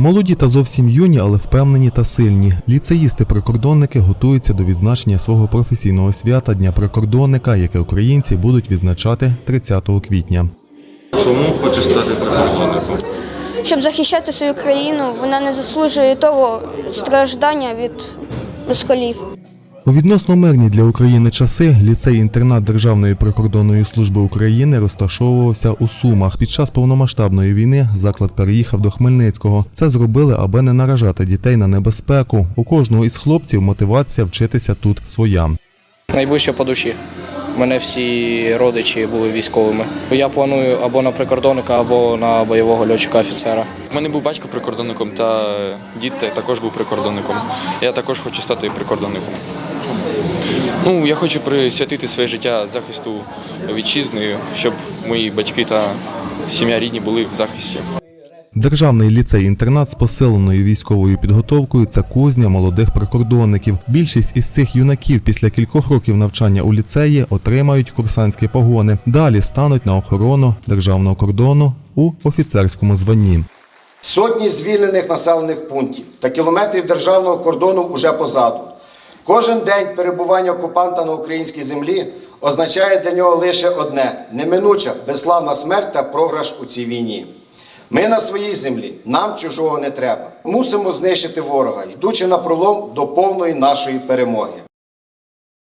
Молоді та зовсім юні, але впевнені та сильні. Ліцеїсти-прикордонники готуються до відзначення свого професійного свята Дня прикордонника, яке українці будуть відзначати 30 квітня. Чому хочеш стати прикордонником? Щоб захищати свою країну, вона не заслужує того страждання від москалів. У відносно мирні для України часи ліцей-інтернат Державної прикордонної служби України розташовувався у Сумах. Під час повномасштабної війни заклад переїхав до Хмельницького. Це зробили, аби не наражати дітей на небезпеку. У кожного із хлопців мотивація вчитися тут своя. найближче по душі. Мене всі родичі були військовими. Я планую або на прикордонника, або на бойового льотчика офіцера. У мене був батько прикордонником, та дід також був прикордонником. Я також хочу стати прикордонником. Ну, я хочу присвятити своє життя захисту вітчизни, щоб мої батьки та сім'я рідні були в захисті. Державний ліцей-інтернат з посиленою військовою підготовкою це кузня молодих прикордонників. Більшість із цих юнаків після кількох років навчання у ліцеї отримають курсантські погони. Далі стануть на охорону державного кордону у офіцерському званні. Сотні звільнених населених пунктів та кілометрів державного кордону уже позаду. Кожен день перебування окупанта на українській землі означає для нього лише одне неминуча безславна смерть та програш у цій війні. Ми на своїй землі, нам чужого не треба. Мусимо знищити ворога, йдучи на пролом до повної нашої перемоги.